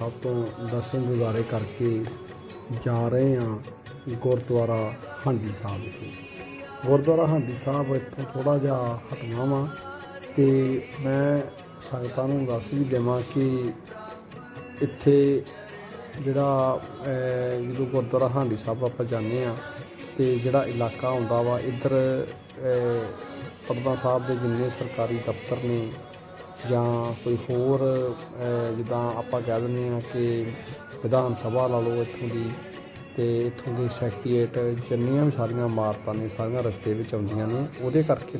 ਸਭ ਤੋਂ ਦਰਸ਼ਨ ਦਿਦਾਰੇ ਕਰਕੇ ਜਾ ਰਹੇ ਹਾਂ ਗੁਰਦੁਆਰਾ ਹਾਂਡੀ ਸਾਹਿਬ ਵਿਖੇ। ਗੁਰਦੁਆਰਾ ਹਾਂਡੀ ਸਾਹਿਬ ਇੱਥੋਂ ਥੋੜਾ ਜਿਹਾ ਹਟਵਾ ਵਾ ਤੇ ਮੈਂ ਸੰਗਤਾਂ ਨੂੰ ਦੱਸ ਵੀ ਦੇਵਾਂ ਕਿ ਇੱਥੇ ਜਿਹੜਾ ਜਦੋਂ ਗੁਰਦੁਆਰਾ ਹਾਂਡੀ ਸਾਹਿਬ ਆਪਾਂ ਜਾਂਦੇ ਆ ਤੇ ਜਿਹੜਾ ਇਲਾਕਾ ਹੁੰਦਾ ਵਾ ਇੱਧਰ ਅਹ, ਸਾਹਿਬ ਦੇ ਜਿੰਨੇ ਸਰਕਾਰੀ ਦਫ਼ਤਰ ਨੇ ਜਾਂ ਕੋਈ ਹੋਰ ਜਿੱਦਾਂ ਆਪਾਂ ਕਹਿ ਦਿੰਦੇ ਆ ਕਿ ਵਿਧਾਨ ਸਭਾ ਲਾ ਲਓ ਇੱਥੋਂ ਦੀ ਤੇ ਇੱਥੋਂ ਦੀ ਸੈਕਟਰੀਏਟ ਜਿੰਨੀਆਂ ਵੀ ਸਾਰੀਆਂ ਇਮਾਰਤਾਂ ਨੇ, ਸਾਰੀਆਂ ਰਸਤੇ ਵਿੱਚ ਆਉਂਦੀਆਂ ਨੇ, ਉਹਦੇ ਕਰਕੇ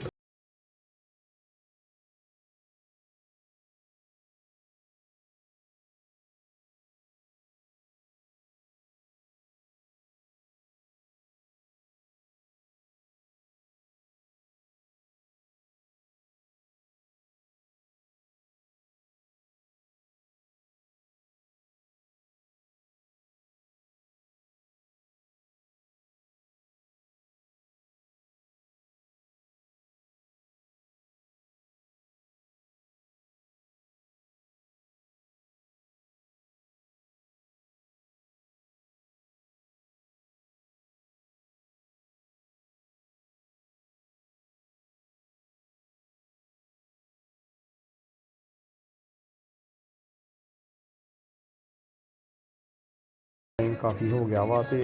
ਟਾਈਮ ਕਾਫੀ ਹੋ ਗਿਆ ਵਾ ਤੇ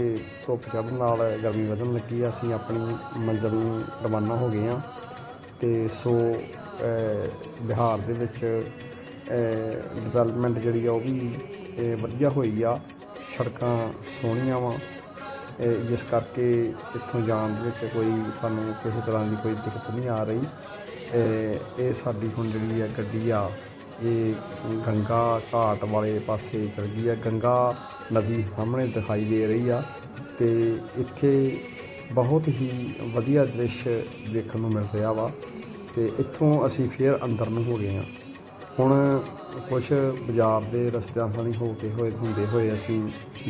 ਧੁੱਪ ਚੜ੍ਹਨ ਨਾਲ ਗਰਮੀ ਵਧਣ ਲੱਗੀ ਆ। ਅਸੀਂ ਆਪਣੀ ਮੰਜ਼ਿਲ ਨੂੰ ਰਵਾਨਾ ਹੋ ਗਏ ਆ ਤੇ ਸੋ ਬਿਹਾਰ ਦੇ ਵਿੱਚ ਡਿਵੈਲਪਮੈਂਟ ਜਿਹੜੀ ਆ ਉਹ ਵੀ ਵਧੀਆ ਹੋਈ ਆ। ਸੜਕਾਂ ਸੋਹਣੀਆਂ ਵਾ। ਜਿਸ ਕਰਕੇ ਇੱਥੋਂ ਜਾਣ ਦੇ ਵਿੱਚ ਕੋਈ ਸਾਨੂੰ ਕਿਸੇ ਤਰ੍ਹਾਂ ਦੀ ਕੋਈ ਦਿੱਕਤ ਨਹੀਂ ਆ ਰਹੀ। ਇਹ ਇਹ ਸਾਡੀ ਹੁਣ ਜਿਹੜੀ ਆ ਗੱਡੀ ਆ, ਇਹ ਗੰਗਾ ਘਾਟ ਵਾਲੇ ਪਾਸੇ ਚਲ ਗਈ ਆ। ਗੰਗਾ ਨਦੀ ਸਾਹਮਣੇ ਦਿਖਾਈ ਦੇ ਰਹੀ ਆ ਤੇ ਇੱਥੇ ਬਹੁਤ ਹੀ ਵਧੀਆ ਦ੍ਰਿਸ਼ ਦੇਖਣ ਨੂੰ ਮਿਲ ਰਿਹਾ ਵਾ ਤੇ ਇੱਥੋਂ ਅਸੀਂ ਫੇਰ ਅੰਦਰ ਨੂੰ ਹੋ ਗਏ ਆ ਹੁਣ ਕੁਝ ਬਾਜ਼ਾਰ ਦੇ ਰਸਤਿਆਂ ਸਾਨੀ ਹੋ ਕੇ ਹੋਏ ਹੁੰਦੇ ਹੋਏ ਅਸੀਂ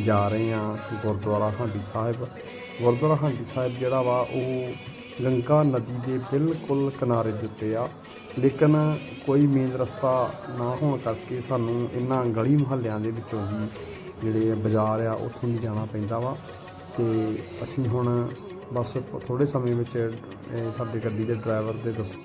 ਜਾ ਰਹੇ ਹਾਂ ਗੁਰਦੁਆਰਾ ਹਾਂਡੀ ਸਾਹਿਬ। ਗੁਰਦੁਆਰਾ ਹਾਂਡੀ ਸਾਹਿਬ ਜਿਹੜਾ ਵਾ, ਉਹ ਗੰਗਾ ਨਦੀ ਦੇ ਬਿਲਕੁਲ ਕਿਨਾਰੇ ਦੇ ਉੱਤੇ ਆ। ਲੇਕਿਨ ਕੋਈ ਮੇਨ ਰਸਤਾ ਨਾ ਹੋਣ ਕਰਕੇ ਸਾਨੂੰ ਇਹਨਾਂ ਗਲੀ ਮੁਹੱਲਿਆਂ ਦੇ ਵਿੱਚੋਂ ਹੀ ਜਿਹੜੇ ਬਾਜ਼ਾਰ ਆ, ਉੱਥੋਂ ਦੀ ਜਾਣਾ ਪੈਂਦਾ ਵਾ। ਤੇ ਅਸੀਂ ਹੁਣ ਬਸ ਥੋੜੇ ਸਮੇਂ ਵਿੱਚ ਸਾਡੇ ਗੱਡੀ ਦੇ ਡਰਾਈਵਰ ਦੇ ਦੱਸ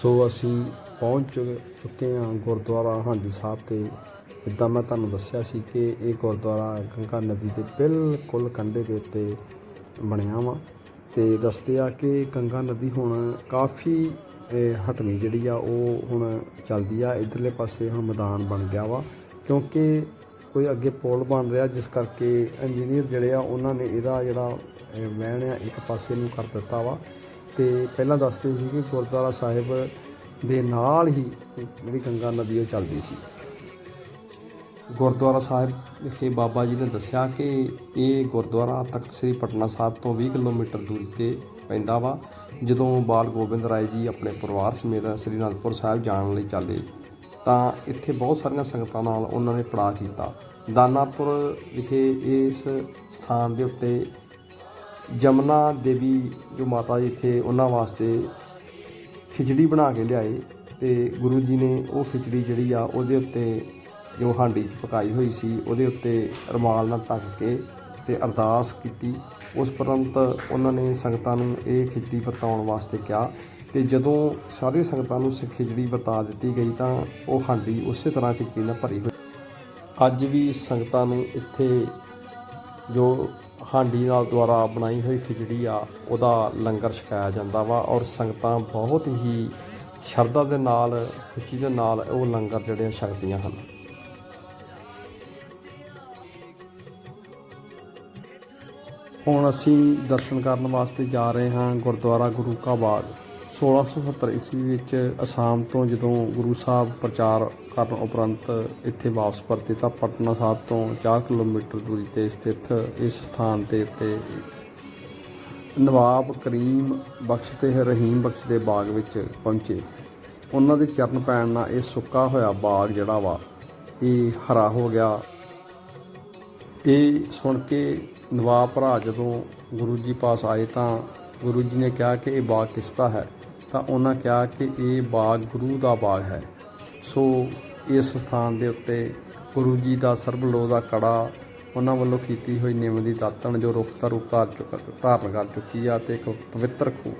ਸੋ ਅਸੀਂ ਪਹੁੰਚ ਚੁੱਕੇ ਹਾਂ ਗੁਰਦੁਆਰਾ ਹਾਂਡੀ ਸਾਹਿਬ ਤੇ। ਜਿੱਦਾਂ ਮੈਂ ਤੁਹਾਨੂੰ ਦੱਸਿਆ ਸੀ ਕਿ ਇਹ ਗੁਰਦੁਆਰਾ ਗੰਗਾ ਨਦੀ ਦੇ ਬਿਲਕੁਲ ਕੰਢੇ ਦੇ ਉੱਤੇ ਬਣਿਆ ਵਾ ਤੇ ਦੱਸਦੇ ਆ ਕਿ ਗੰਗਾ ਨਦੀ ਹੁਣ ਕਾਫੀ ਅਹ, ਹਟਵੀਂ ਜਿਹੜੀ ਆ ਉਹ ਹੁਣ ਚੱਲਦੀ ਆ। ਇਧਰਲੇ ਪਾਸੇ ਹੁਣ ਮੈਦਾਨ ਬਣ ਗਿਆ ਵਾ ਕਿਉਂਕਿ ਕੋਈ ਅੱਗੇ ਪੁਲ ਬਣ ਰਿਹਾ ਜਿਸ ਕਰਕੇ ਇੰਜੀਨੀਅਰ ਜਿਹੜੇ ਆ ਉਹਨਾਂ ਨੇ ਇਹਦਾ ਜਿਹੜਾ ਵਹਿਣ ਆ ਇੱਕ ਪਾਸੇ ਨੂੰ ਕਰ ਦਿੱਤਾ ਵਾ। ਤੇ ਪਹਿਲਾਂ ਦੱਸਦੇ ਸੀ ਕਿ ਗੁਰਦੁਆਰਾ ਸਾਹਿਬ ਦੇ ਨਾਲ ਹੀ ਜਿਹੜੀ ਗੰਗਾ ਨਦੀ ਉਹ ਚੱਲਦੀ ਸੀ। ਗੁਰਦੁਆਰਾ ਸਾਹਿਬ ਵਿਖੇ ਬਾਬਾ ਜੀ ਨੇ ਦੱਸਿਆ ਕਿ ਇਹ ਗੁਰਦੁਆਰਾ ਤਖਤ ਸ੍ਰੀ ਪਟਨਾ ਸਾਹਿਬ ਤੋਂ 20 ਕਿਲੋਮੀਟਰ ਦੂਰੀ ਤੇ ਪੈਂਦਾ ਵਾ, ਜਦੋਂ ਬਾਲ ਗੋਬਿੰਦ ਰਾਏ ਜੀ ਆਪਣੇ ਪਰਿਵਾਰ ਸਮੇਤ ਸ੍ਰੀ ਅਨੰਦਪੁਰ ਸਾਹਿਬ ਜਾਣ ਲਈ ਚੱਲੇ, ਤਾਂ ਇੱਥੇ ਬਹੁਤ ਸਾਰੀਆਂ ਸੰਗਤਾਂ ਨਾਲ ਉਹਨਾਂ ਨੇ ਪੜਾਅ ਕੀਤਾ। ਦਾਨਾਪੁਰ ਵਿਖੇ ਇਸ ਸਥਾਨ ਦੇ ਉੱਤੇ ਜਮਨਾ ਦੇਵੀ ਜੋ ਮਾਤਾ ਜੀ ਇੱਥੇ ਉਹਨਾਂ ਵਾਸਤੇ ਖਿਚੜੀ ਬਣਾ ਕੇ ਲਿਆਏ ਤੇ ਗੁਰੂ ਜੀ ਨੇ ਉਹ ਖਿਚੜੀ ਜਿਹੜੀ ਆ ਉਹਦੇ ਉੱਤੇ ਜੋ ਹਾਂਡੀ 'ਚ ਪਕਾਈ ਹੋਈ ਸੀ ਉਹਦੇ ਉੱਤੇ ਰਮਾਲ ਨਾਲ ਢੱਕ ਕੇ ਤੇ ਅਰਦਾਸ ਕੀਤੀ। ਉਸ ਪਰੰਤ ਉਹਨਾਂ ਨੇ ਸੰਗਤਾਂ ਨੂੰ ਇਹ ਖਿਚੜੀ ਵਰਤਾਉਣ ਵਾਸਤੇ ਕਿਹਾ ਤੇ ਜਦੋਂ ਸਾਰੇ ਸੰਗਤਾਂ ਨੂੰ ਸ- ਖਿਚੜੀ ਵਰਤਾ ਦਿੱਤੀ ਗਈ ਤਾਂ ਉਹ ਹਾਂਡੀ ਉਸੇ ਤਰ੍ਹਾਂ ਖਿਚੜੀ ਨਾਲ ਭਰੀ ਹੋਈ। ਅੱਜ ਵੀ ਸੰਗਤਾਂ ਨੂੰ ਇੱਥੇ ਜੋ ਹਾਂਡੀ ਨਾਲ ਦੁਆਰਾ ਬਣਾਈ ਹੋਈ ਖਿਚੜੀ ਆ, ਉਹਦਾ ਲੰਗਰ ਛਕਾਇਆ ਜਾਂਦਾ ਵਾ ਔਰ ਸੰਗਤਾਂ ਬਹੁਤ ਹੀ ਸ਼ਰਧਾ ਦੇ ਨਾਲ, ਖੁਸ਼ੀ ਦੇ ਨਾਲ ਉਹ ਲੰਗਰ ਜਿਹੜੇ ਛਕਦੀਆਂ ਹਨ। ਹੁਣ ਅਸੀਂ ਦਰਸ਼ਨ ਕਰਨ ਵਾਸਤੇ ਜਾ ਰਹੇ ਹਾਂ ਗੁਰਦੁਆਰਾ ਗੁਰੂ ਕਾ ਬਾਗ। 1670 ਈਸਵੀ ਵਿੱਚ ਅਸਾਮ ਤੋਂ ਜਦੋਂ ਗੁਰੂ ਸਾਹਿਬ ਪ੍ਰਚਾਰ ਕਰਨ ਉਪਰੰਤ ਇੱਥੇ ਵਾਪਸ ਪਰਤੇ ਤਾਂ ਪਟਨਾ ਸਾਹਿਬ ਤੋਂ 4 ਕਿਲੋਮੀਟਰ ਦੂਰੀ ਤੇ ਸਥਿਤ ਇਸ ਸਥਾਨ 'ਤੇ ਉੱਤੇ ਨਵਾਬ ਕਰੀਮ ਬਖਸ਼ ਤੇ ਰਹੀਮ ਬਖਸ਼ ਦੇ ਬਾਗ ਵਿੱਚ ਪਹੁੰਚੇ। ਉਹਨਾਂ ਦੇ ਚਰਨ ਪੈਣ ਨਾਲ ਇਹ ਸੁੱਕਾ ਹੋਇਆ ਬਾਗ ਜਿਹੜਾ ਵਾ, ਇਹ ਹਰਾ ਹੋ ਗਿਆ। ਇਹ ਸੁਣ ਕੇ ਨਵਾਬ ਭਰਾ ਜਦੋਂ ਗੁਰੂ ਜੀ ਪਾਸ ਆਏ ਤਾਂ ਗੁਰੂ ਜੀ ਨੇ ਕਿਹਾ ਕਿ ਇਹ ਬਾਗ ਕਿਸ ਦਾ ਹੈ? ਤਾਂ ਉਹਨਾਂ ਕਿਹਾ ਕਿ ਇਹ ਬਾਗ ਗੁਰੂ ਦਾ ਬਾਗ ਹੈ। ਸੋ ਇਸ ਸਥਾਨ ਦੇ ਉੱਤੇ ਗੁਰੂ ਜੀ ਦਾ ਸਰਬਲੋ ਦਾ ਕੜਾ ਉਹਨਾਂ ਵੱਲੋਂ ਕੀਤੀ ਹੋਈ ਨਿੰਮ ਦੀ ਦਾਤਣ ਜੋ ਰੁੱਖ ਦਾ ਰੂਪ ਧਾਰ ਚੁੱਕ- ਧਾਰਨ ਕਰ ਚੁੱਕੀ ਆ ਤੇ ਇੱਕ ਪਵਿੱਤਰ ਖੂਹ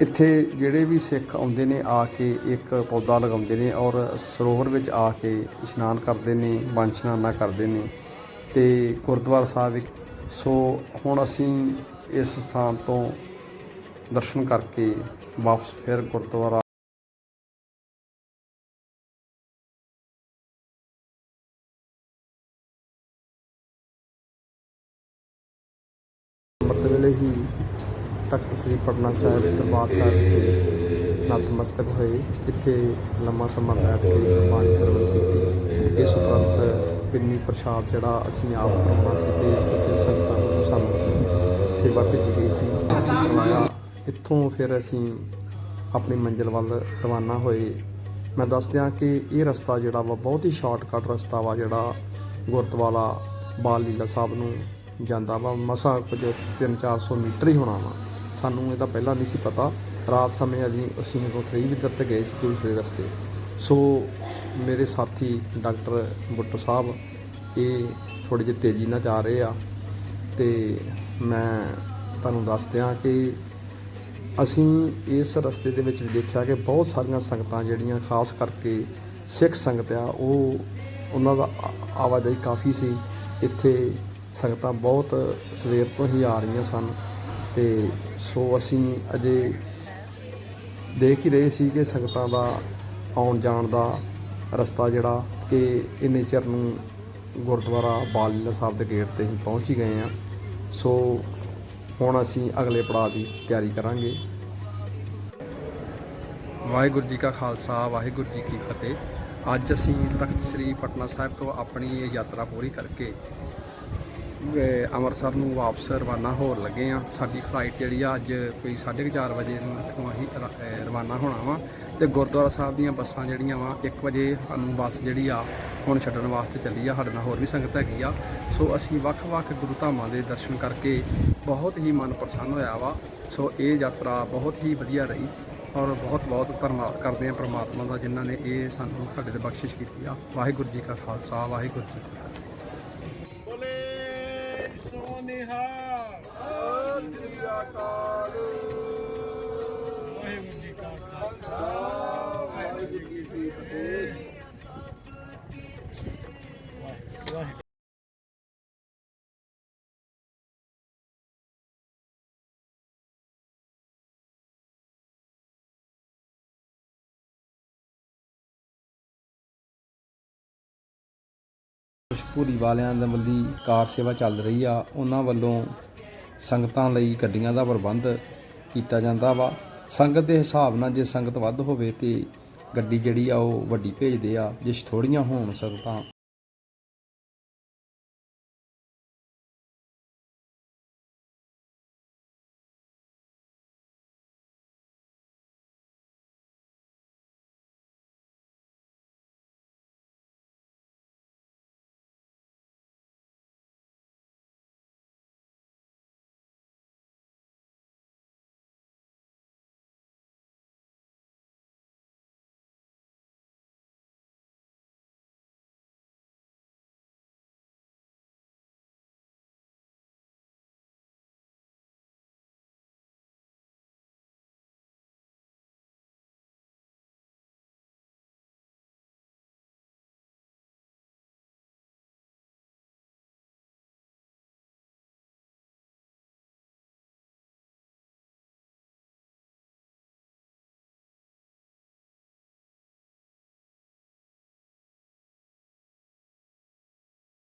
ਇੱਥੇ ਜਿਹੜੇ ਵੀ ਸਿੱਖ ਆਉਂਦੇ ਨੇ, ਆ ਕੇ ਇੱਕ ਪੌਦਾ ਲਗਾਉਂਦੇ ਨੇ ਔਰ ਸਰੋਵਰ ਵਿੱਚ ਆ ਕੇ ਇਸ਼ਨਾਨ ਕਰਦੇ ਨੇ ਬੰਦ ਇਸ਼ਨਾਨਾ ਕਰਦੇ ਨੇ ਤੇ ਗੁਰਦੁਆਰਾ ਸਾਹਿਬ ਵਿੱਚ। ਸੋ ਹੁਣ ਅਸੀਂ ਇਸ ਸਥਾਨ ਤੋਂ ਦਰਸ਼ਨ ਕਰਕੇ ਵਾਪਸ ਫਿਰ ਗੁਰਦੁਆਰਾ ਅੰਮ੍ਰਿਤ ਵੇਲੇ ਹੀ ਤਖਤ ਸ੍ਰੀ ਪਟਨਾ ਸਾਹਿਬ ਦਰਬਾਰ ਸਾਹਿਬ ਤੇ ਨਤਮਸਤਕ ਹੋਏ। ਇੱਥੇ ਲੰਮਾ ਸਮਾਂ ਬੈਠ ਕੇ ਗੁਰਬਾਣੀ ਸਰਵਣ ਕੀਤੀ। ਇਸ ਉਪਰੰਤ ਪਿੰਨੀ ਪ੍ਰਸ਼ਾਦ ਜਿਹੜਾ ਅਸੀਂ ਆਪ ਬਣਾਉਣਾ ਸੀ ਤੇ ਕੁਝ ਸੰਗਤਾਂ ਨੂੰ ਸਾਨੂੰ ਸੇਵਾ ਭੇਜੀ ਗਈ ਸੀ। ਇੱਥੋਂ ਫਿਰ ਅਸੀਂ ਆਪਣੀ ਮੰਜ਼ਿਲ ਵੱਲ ਰਵਾਨਾ ਹੋਏ। ਮੈਂ ਦੱਸ ਦਿਆਂ ਕਿ ਇਹ ਰਸਤਾ ਜਿਹੜਾ ਵਾ ਬਹੁਤ ਹੀ ਸ਼ਾਰਟਕਟ ਰਸਤਾ ਵਾ ਜਿਹੜਾ ਗੁਰਦੁਆਰਾ ਬਾਲ ਲੀਲਾ ਸਾਹਿਬ ਨੂੰ ਜਾਂਦਾ ਵਾ। ਮਸਾਂ ਕੁਝ 3-400 ਮੀਟਰ ਹੀ ਹੋਣਾ ਵਾ। ਸਾਨੂੰ ਇਹਦਾ ਪਹਿਲਾਂ ਨਹੀਂ ਸੀ ਪਤਾ। ਰਾਤ ਸਮੇਂ ਅਸੀਂ ਅਸੀਂ ਉਹ ਥਰੀ ਵੀਲਰ ਤੇ ਗਏ ਸੀ ਦੂਸਰੇ ਰਸਤੇ। ਸੋ ਮੇਰੇ ਸਾਥੀ ਡਾਕਟਰ ਬੁੱਟੋ ਸਾਹਿਬ, ਇਹ ਥੋੜੀ ਜਿਹੀ ਤੇਜ਼ੀ ਨਾਲ ਜਾ ਰਹੇ ਆ ਤੇ ਮੈਂ ਤੁਹਾਨੂੰ ਦੱਸ ਦਿਆਂ ਕਿ ਅਸੀਂ ਇਸ ਰਸਤੇ ਦੇ ਵਿੱਚ ਵੀ ਦੇਖਿਆ ਕਿ ਬਹੁਤ ਸਾਰੀਆਂ ਸੰਗਤਾਂ ਜਿਹੜੀਆਂ, ਖਾਸ ਕਰਕੇ ਸਿੱਖ ਸੰਗਤ ਆ, ਉਹ ਉਹਨਾਂ ਦਾ ਆ- ਆਵਾਜਾਈ ਕਾਫੀ ਸੀ। ਇੱਥੇ ਸੰਗਤਾਂ ਬਹੁਤ ਸਵੇਰ ਤੋਂ ਹੀ ਆ ਰਹੀਆਂ ਸਨ ਤੇ ਸੋ ਅਸੀਂ ਅਜੇ ਦੇਖ ਹੀ ਰਹੇ ਸੀ ਕਿ ਸੰਗਤਾਂ ਦਾ ਆਉਣ ਜਾਣ ਦਾ ਰਸਤਾ ਜਿਹੜਾ ਕਿ ਇੰਨੇ ਚਿਰ ਨੂੰ ਗੁਰਦੁਆਰਾ ਬਾਲ ਲੀਲਾ ਸਾਹਿਬ ਦੇ ਗੇਟ ਤੇ ਹੀ ਪਹੁੰਚ ਹੀ ਗਏ ਆ। ਸੋ ਹੁਣ ਅਸੀਂ ਅਗਲੇ ਪੜਾਅ ਦੀ ਤਿਆਰੀ ਕਰਾਂਗੇ। ਵਾਹਿਗੁਰੂ ਜੀ ਕਾ ਖਾਲਸਾ, ਵਾਹਿਗੁਰੂ ਜੀ ਕੀ ਫਤਿਹ। ਅੱਜ ਅਸੀਂ ਤਖਤ ਸ੍ਰੀ ਪਟਨਾ ਸਾਹਿਬ ਤੋਂ ਆਪਣੀ ਇਹ ਯਾਤਰਾ ਪੂਰੀ ਕਰਕੇ ਅੰਮ੍ਰਿਤਸਰ ਨੂੰ ਵਾਪਸ ਰਵਾਨਾ ਹੋਣ ਲੱਗੇ ਆ ਸਾਡੀ ਫਲਾਈਟ ਜਿਹੜੀ ਆ ਅੱਜ ਕੋਈ 4:30 ਵਜੇ ਨੂੰ ਇੱਥੋਂ ਅਸੀਂ ਰਵਾਨਾ ਹੋਣਾ ਵਾ। ਤੇ ਗੁਰਦੁਆਰਾ ਸਾਹਿਬ ਦੀਆਂ ਬੱਸਾਂ ਜਿਹੜੀਆਂ ਵਾ 1 ਵਜੇ ਸਾਨੂੰ ਬੱਸ ਜਿਹੜੀ ਆ ਹੁਣ ਛੱਡਣ ਵਾਸਤੇ ਚੱਲੀ ਆ ਸਾਡੇ ਨਾਲ ਹੋਰ ਵੀ ਸੰਗਤ ਹੈਗੀ ਆ। ਸੋ ਅਸੀਂ ਵੱਖ-ਵੱਖ ਗੁਰੂ ਧਾਮਾਂ ਦੇ ਦਰਸ਼ਨ ਕਰਕੇ ਬਹੁਤ ਹੀ ਮਨ ਪ੍ਰਸੰਨ ਹੋਇਆ ਵਾ। ਸੋ ਇਹ ਯਾਤਰਾ ਬਹੁਤ ਹੀ ਵਧੀਆ ਰਹੀ ਔਰ ਬਹੁਤ ਬਹੁਤ ਧੰਨਵਾਦ ਕਰਦੇ ਆ ਪ੍ਰਮਾਤਮਾ ਦਾ ਜਿਨ੍ਹਾਂ ਨੇ ਇਹ ਸਾਨੂੰ ਸਾਡੇ ਤੇ ਬਖਸ਼ਿਸ਼ ਕੀਤੀ ਆ। ਵਾਹਿਗੁਰੂ ਜੀ ਕਾ ਖਾਲਸਾ ਵਾਹਿਗੁਰੂ ਜੀ ਕੀ ਫਤਿਹ। ਬੋਲੇ ਸੋਨਿਹਾ ਸਤਿ ਸ੍ਰੀ ਅਕਾਲ। ਵਾਹਿਗੁਰੂ ਜੀ ਕਾ ਖਾਲਸਾ। ਭੂਰੀ ਵਾਲਿਆਂ ਦੇ ਵੱਲੋਂ ਕਾਰ ਸੇਵਾ ਚੱਲ ਰਹੀ ਆ, ਉਹਨਾਂ ਵੱਲੋਂ ਸੰਗਤਾਂ ਲਈ ਗੱਡੀਆਂ ਦਾ ਪ੍ਰਬੰਧ ਕੀਤਾ ਜਾਂਦਾ ਵਾ। ਸੰਗਤ ਦੇ ਹਿਸਾਬ ਨਾਲ ਜੇ ਸੰਗਤ ਵੱਧ ਹੋਵੇ ਤੇ ਗੱਡੀ ਜਿਹੜੀ ਆ ਉਹ ਵੱਡੀ ਭੇਜਦੇ ਆ, ਜੇ ਥੋੜੀਆਂ ਹੋਣ ਸੰਗਤਾਂ।